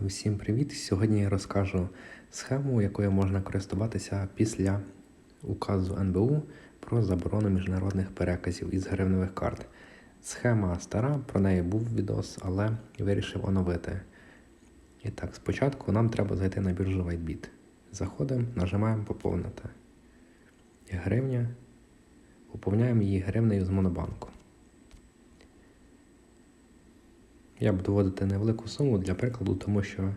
Всім привіт! Сьогодні я розкажу схему, якою можна користуватися після указу НБУ про заборону міжнародних переказів із гривневих карт. Схема стара, про неї був відос, але вирішив оновити. І так, спочатку нам треба зайти на біржу WhiteBit. Заходимо, нажимаємо поповнити. Гривня. Поповняємо її гривнею з монобанку. Я буду вводити невелику суму для прикладу, тому що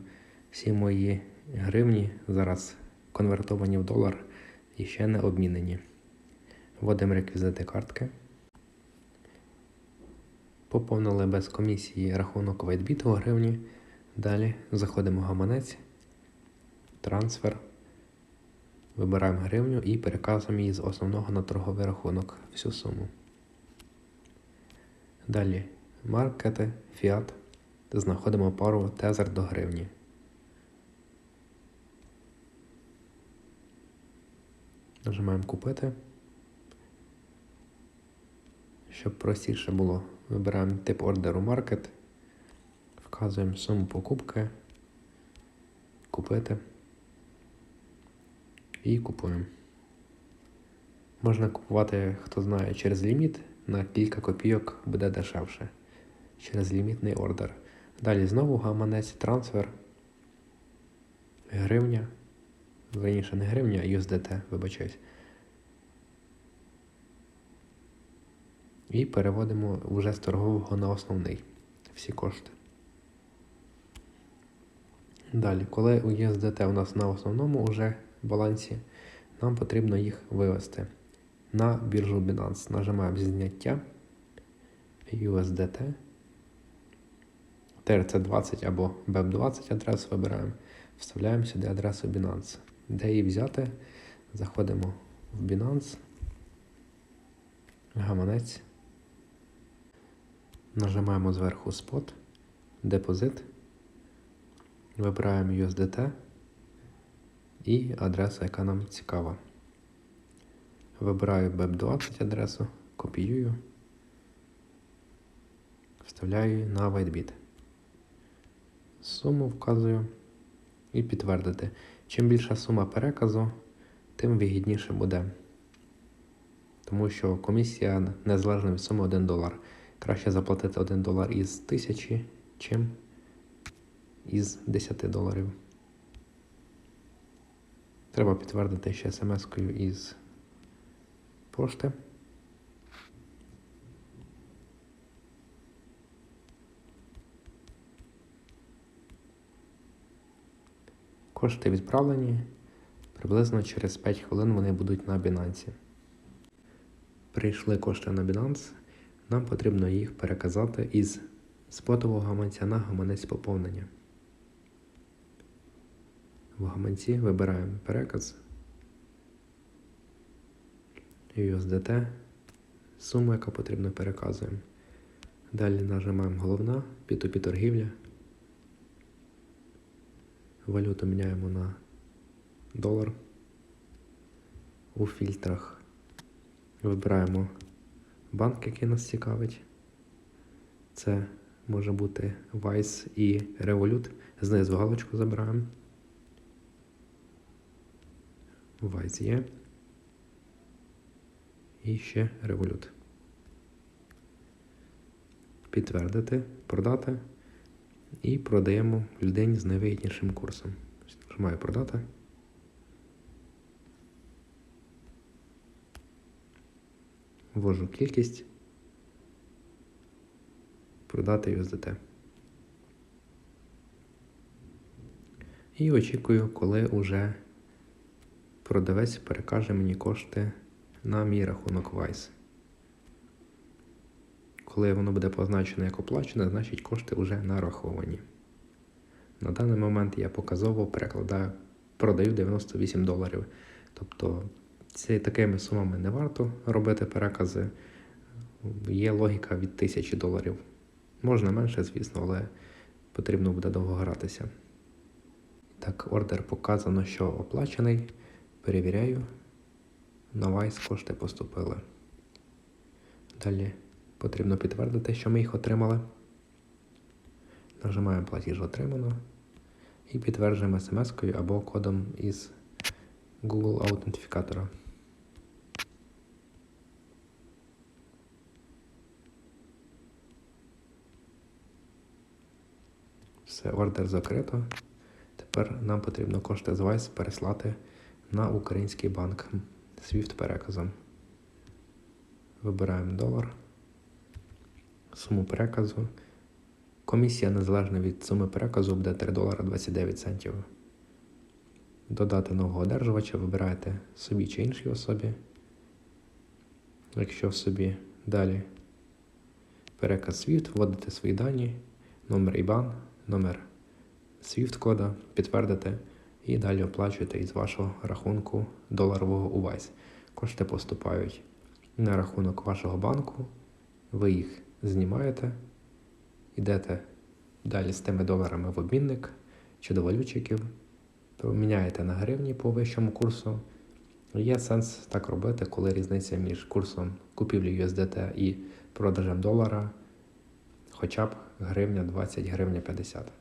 всі мої гривні зараз конвертовані в долар і ще не обмінені. Вводимо реквізити картки. Поповнили без комісії рахунок WhiteBit у гривні. Далі заходимо в гаманець, трансфер. Вибираємо гривню і переказуємо її з основного на торговий рахунок всю суму. Далі маркети, фіат. Знаходимо пару тезер до гривні. Нажимаємо купити. Щоб простіше було, вибираємо тип ордеру маркет, вказуємо суму покупки, купити і купуємо. Можна купувати, хто знає, через ліміт на кілька копійок буде дешевше через лімітний ордер. Далі знову гаманець, трансфер, гривня. Верніше не гривня, а USDT, вибачаюсь. І переводимо вже з торгового на основний всі кошти. Далі, коли у USDT у нас на основному вже балансі, нам потрібно їх вивести на біржу Binance. Нажимаємо зняття USDT. TRC20 або BEP20 адресу вибираємо, вставляємо сюди адресу Binance. Де її взяти? Заходимо в Binance, гаманець, нажимаємо зверху Spot, депозит, вибираємо USDT і адресу, яка нам цікава. Вибираю BEP20 адресу, копіюю, вставляю на WhiteBit суму вказую і підтвердити. Чим більша сума переказу, тим вигідніше буде. Тому що комісія незалежно від суми 1 долар. Краще заплатити 1 долар із 1000, чим із 10 доларів. Треба підтвердити ще смс-кою із пошти. Кошти відправлені. Приблизно через 5 хвилин вони будуть на Binance. Прийшли кошти на Binance. Нам потрібно їх переказати із спотового гаманця на гаманець поповнення. В гаманці вибираємо переказ. USDT, суму, яка потрібно переказуємо. Далі нажимаємо головна, P2P торгівля. Валюту міняємо на долар. У фільтрах вибираємо банк, який нас цікавить. Це може бути Vice і Revolut. Знизу галочку забираємо. Vice є. І ще Revolut. Підтвердити, продати і продаємо людині з найвигіднішим курсом. Нажимаю продати. Ввожу кількість. Продати USDT. І очікую, коли уже продавець перекаже мені кошти на мій рахунок Vice. Коли воно буде позначено як оплачене, значить кошти вже нараховані. На даний момент я показово перекладаю, продаю 98 доларів. Тобто ці, такими сумами не варто робити перекази. Є логіка від 1000 доларів. Можна менше, звісно, але потрібно буде довго гратися. Так, ордер показано, що оплачений. Перевіряю. На Vice кошти поступили. Далі Потрібно підтвердити, що ми їх отримали. Нажимаємо платіж отримано. і підтверджуємо смс-кою або кодом із Google аутентифікатора. Все, ордер закрито. Тепер нам потрібно кошти з Vice переслати на український банк SWIFT переказом. Вибираємо долар, суму переказу. Комісія незалежно від суми переказу буде 3 долара 29 центів. Додати нового одержувача вибираєте собі чи іншій особі. Якщо в собі далі переказ SWIFT, вводите свої дані, номер IBAN, номер SWIFT кода, підтвердите і далі оплачуєте із вашого рахунку доларового у Vice. Кошти поступають на рахунок вашого банку, ви їх знімаєте, йдете далі з тими доларами в обмінник чи до валютчиків, поміняєте на гривні по вищому курсу. Є сенс так робити, коли різниця між курсом купівлі USDT і продажем долара хоча б гривня 20, гривня 50.